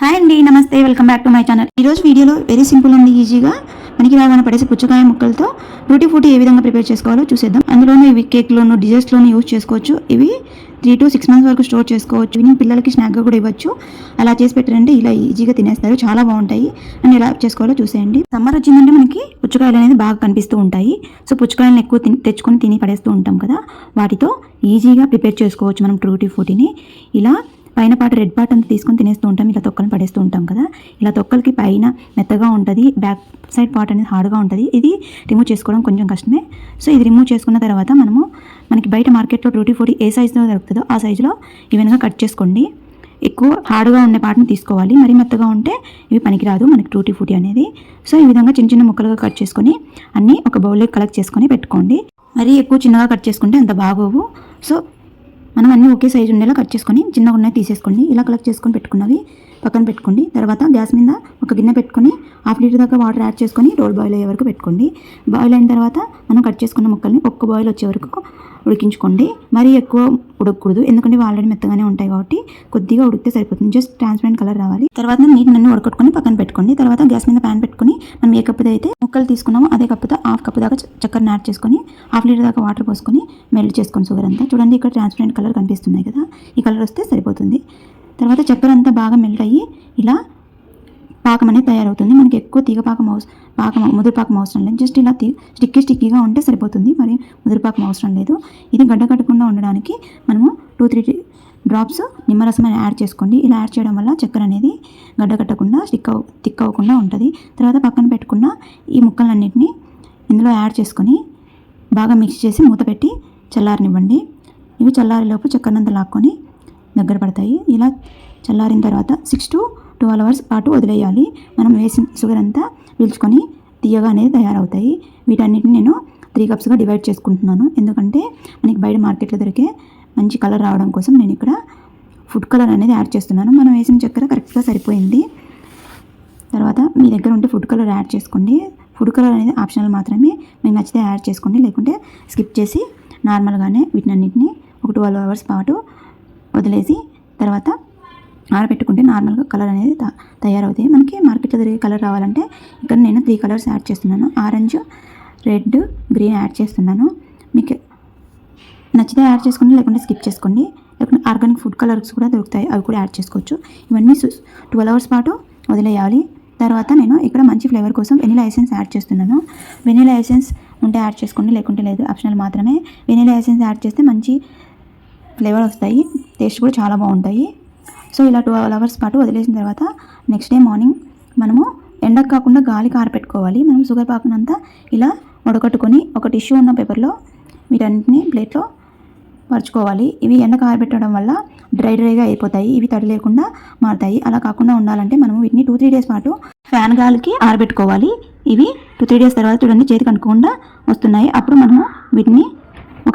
Hi అండి నమస్తే welcome back to my channel ఈరోజు వీడియోలో వెరీ సింపుల్ అండి ఈజీగా మనకి రాగానే పడేసి పుచ్చకాయ ముక్కలతో రూటీ ఫుటీ ఏ విధంగా ప్రిపేర్ చేసుకోవాలో చూసేద్దాం. అందులోనూ ఇవి కేక్లోను డిజర్ట్స్లోనూ యూజ్ చేసుకోవచ్చు. ఇవి త్రీ టు సిక్స్ మంత్స్ వరకు స్టోర్ చేసుకోవచ్చు. ఇవి పిల్లలకి స్నాక్గా కూడా ఇవ్వచ్చు. అలా చేసి పెట్టారంటే ఇలా ఈజీగా తినేస్తారు. చాలా బాగుంటాయి. అండ్ ఎలా చేసుకోవాలో చూసేయండి. సమ్మర్ వచ్చిందంటే మనకి పుచ్చకాయలు అనేది బాగా కనిపిస్తూ ఉంటాయి. సో పుచ్చకాయలను ఎక్కువ తిని తెచ్చుకొని తిని పడేస్తూ ఉంటాం కదా. వాటితో ఈజీగా ప్రిపేర్ చేసుకోవచ్చు మనం ట్రూటీ ఫుటీని ఇలా పైన పాట రెడ్ పార్ట్ అంతా తీసుకొని తినేస్తూ ఉంటాం. ఇలా తొక్కలు పడేస్తూ ఉంటాం కదా. ఇలా తొక్కలకి పైన మెత్తగా ఉంటుంది. బ్యాక్ సైడ్ పార్ట్ అనేది హార్డ్గా ఉంటుంది. ఇది రిమూవ్ చేసుకోవడం కొంచెం కష్టమే. సో ఇది రిమూవ్ చేసుకున్న తర్వాత మనము మనకి బయట మార్కెట్లో ట్రూటీ ఫుటీ ఏ సైజులో దొరుకుతుందో ఆ సైజులో ఈవెన్గా కట్ చేసుకోండి. ఎక్కువ హార్డ్గా ఉండే పాటను తీసుకోవాలి. మరి మెత్తగా ఉంటే ఇవి పనికిరాదు మనకి టూటీ ఫుటీ అనేది. సో ఈ విధంగా చిన్న చిన్న ముక్కలుగా కట్ చేసుకొని అన్నీ ఒక బౌల్లో కలెక్ట్ చేసుకొని పెట్టుకోండి. మరీ ఎక్కువ చిన్నగా కట్ చేసుకుంటే అంత బాగోవు. సో మనం అన్నీ ఒకే సైజు ఉండేలా కట్ చేసుకొని చిన్నగా ఉన్నాయి తీసేసుకోండి. ఇలా కలెక్ట్ చేసుకొని పెట్టుకున్నవి పక్కన పెట్టుకోండి. తర్వాత గ్యాస్ మీద ఒక గిన్నె పెట్టుకొని హాఫ్ లీటర్ దాకా వాటర్ యాడ్ చేసుకొని రోల్ బాయిల్ అయ్యే వరకు పెట్టుకోండి. బాయిల్ అయిన తర్వాత మనం కట్ చేసుకున్న ముక్కల్ని ఒక్క బాయిల్ వచ్చే వరకు ఉడికించుకోండి. మరీ ఎక్కువ ఉడకకూడదు. ఎందుకంటే ఆల్రెడీ మెత్తగానే ఉంటాయి కాబట్టి కొద్దిగా ఉడికితే సరిపోతుంది. జస్ట్ ట్రాన్స్పరెంట్ కలర్ రావాలి. తర్వాత నీటిని నన్ను ఉడకట్టుకొని పక్కన పెట్టుకోండి. తర్వాత గ్యాస్ మీద ప్యాన్ పెట్టుకొని మనం ఏ కప్పుతో అయితే ముక్కలు తీసుకున్నామో అదే కప్పుతో హాఫ్ కప్పు దాకా చ- చక్కెరని యాడ్ చేసుకొని హాఫ్ లీటర్ దాకా వాటర్ పోసుకొని మెల్ట్ చేసుకొని షుగర్ అంతా. చూడండి ఇక్కడ ట్రాన్స్పరెంట్ కలర్ కనిపిస్తున్నాయి కదా. ఈ కలర్ వస్తే సరిపోతుంది. తర్వాత చక్కెర అంతా బాగా మెల్ట్ అయ్యి ఇలా పాకం అనేది తయారవుతుంది. మనకి ఎక్కువ తీగ పాకం అవసరం పాకం ముదిరిపాకం అవసరం లేదు. జస్ట్ ఇలా స్టిక్కీ స్టిక్కీగా ఉంటే సరిపోతుంది. మరి ముదిరిపాకం అవసరం లేదు. ఇది గడ్డ కట్టకుండా ఉండడానికి మనము టూ త్రీ డ్రాప్స్ నిమ్మరసం అని యాడ్ చేసుకోండి. ఇలా యాడ్ చేయడం వల్ల చక్కెర అనేది గడ్డ కట్టకుండా స్టిక్ అవ థిక్ అవ్వకుండా ఉంటుంది. తర్వాత పక్కన పెట్టుకున్న ఈ ముక్కలన్నింటినీ ఇందులో యాడ్ చేసుకొని బాగా మిక్స్ చేసి మూత పెట్టి చల్లారనివ్వండి. ఇవి చల్లారేలోపు చక్కెరనంత లాక్కొని దగ్గర పడతాయి. ఇలా చల్లారిన తర్వాత సిక్స్ టు ట్వెల్వ్ అవర్స్ పాటు వదిలేయాలి. మనం వేసిన షుగర్ అంతా పీల్చుకొని తీయగా అనేది తయారవుతాయి. వీటన్నిటిని నేను త్రీ కప్స్గా డివైడ్ చేసుకుంటున్నాను. ఎందుకంటే మనకి బయట మార్కెట్లో దొరికే మంచి కలర్ రావడం కోసం నేను ఇక్కడ ఫుడ్ కలర్ అనేది యాడ్ చేస్తున్నాను. మనం వేసిన చక్కెర కరెక్ట్గా సరిపోయింది. తర్వాత మీ దగ్గర ఉంటే ఫుడ్ కలర్ యాడ్ చేసుకోండి. ఫుడ్ కలర్ అనేది ఆప్షనల్ మాత్రమే. మీకు నచ్చితే యాడ్ చేసుకోండి. లేకుంటే స్కిప్ చేసి నార్మల్గానే వీటినన్నింటినీ ఒక ట్వెల్వ్ అవర్స్ పాటు వదిలేసి తర్వాత ఆరబెట్టుకుంటే నార్మల్గా కలర్ అనేది తయారవుతాయి. మనకి మార్కెట్లో దొరికే కలర్ రావాలంటే ఇక్కడ నేను త్రీ కలర్స్ యాడ్ చేస్తున్నాను. ఆరెంజ్ రెడ్ గ్రీన్ యాడ్ చేస్తున్నాను. మీకు నచ్చితే యాడ్ చేసుకోండి లేకుంటే స్కిప్ చేసుకోండి. లేకుంటే ఆర్గానిక్ ఫుడ్ కలర్స్ కూడా దొరుకుతాయి అవి కూడా యాడ్ చేసుకోవచ్చు. ఇవన్నీ ట్వెల్వ్ అవర్స్ పాటు వదిలేయాలి. తర్వాత నేను ఇక్కడ మంచి ఫ్లేవర్ కోసం వెనీలా ఎసెన్స్ యాడ్ చేస్తున్నాను. వెనీలా ఎసెన్స్ ఉంటే యాడ్ చేసుకోండి లేకుంటే లేదు. ఆప్షనల్ మాత్రమే. వెనీలా ఎసెన్స్ యాడ్ చేస్తే మంచి ఫ్లేవర్ వస్తాయి. టేస్ట్ కూడా చాలా బాగుంటాయి. సో ఇలా టూ అవర్స్ పాటు వదిలేసిన తర్వాత నెక్స్ట్ డే మార్నింగ్ మనము ఎండకు కాకుండా గాలికి కారపెట్టుకోవాలి. మనం షుగర్ పాకనంతా ఇలా వడకట్టుకొని ఒక టిష్యూ ఉన్న పేపర్లో వీటన్నిటిని ప్లేట్లో పరుచుకోవాలి. ఇవి ఎండకు ఆరబెట్టడం వల్ల డ్రై డ్రైగా అయిపోతాయి. ఇవి తడి లేకుండా మారుతాయి. అలా కాకుండా ఉండాలంటే మనం వీటిని టూ త్రీ డేస్ పాటు ఫ్యాన్ గాలికి ఆరబెట్టుకోవాలి. ఇవి టూ త్రీ డేస్ తర్వాత చూడండి చేతికి అంటకుండా వస్తున్నాయి. అప్పుడు మనము వీటిని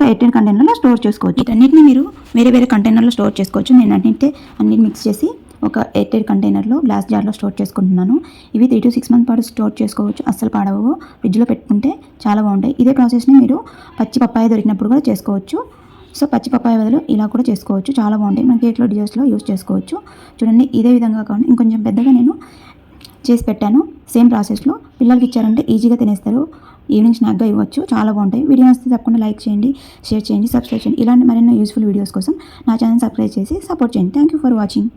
ఒక ఎయిటీన్ కంటైనర్లో స్టోర్ చేసుకోవచ్చు. వీటన్నిటిని మీరు వేరే వేరే కంటైనర్లో స్టోర్ చేసుకోవచ్చు. నేను అన్నింటి అన్ని మిక్స్ చేసి ఒక ఎయిటెడ్ కంటైనర్లో గ్లాస్ జార్లో స్టోర్ చేసుకుంటున్నాను. ఇవి త్రీ టు సిక్స్ మంత్ పాటు స్టోర్ చేసుకోవచ్చు. అస్సలు పాడవు ఫ్రిడ్జ్లో పెట్టుకుంటే చాలా బాగుంటాయి. ఇదే ప్రాసెస్ని మీరు పచ్చి పప్పాయ దొరికినప్పుడు కూడా చేసుకోవచ్చు. సో పచ్చి పప్పాయ బదులు ఇలా కూడా చేసుకోవచ్చు. చాలా బాగుంటాయి. మనం కేక్లో డిజర్ట్స్లో యూస్ చేసుకోవచ్చు. చూడండి ఇదే విధంగా కావాలి ఇంకొంచెం పెద్దగా నేను చేసి పెట్టాను. సేమ్ ప్రాసెస్లో పిల్లలకి ఇచ్చారంటే ఈజీగా తినేస్తారు. ఈవినింగ్ స్నాక్గా ఇవ్వచ్చు. చాలా బాగుంటాయి. వీడియో వస్తే తప్పకుండా లైక్ చేయండి షేర్ చేయండి సబ్స్క్రైబ్ చేయండి. ఇలాంటి మరెన్నో యూస్ఫుల్ వీడియోస్ కోసం నా ఛానల్ సబ్స్క్రైబ్ చేసి సపోర్ట్ చేయండి. Thank you for watching.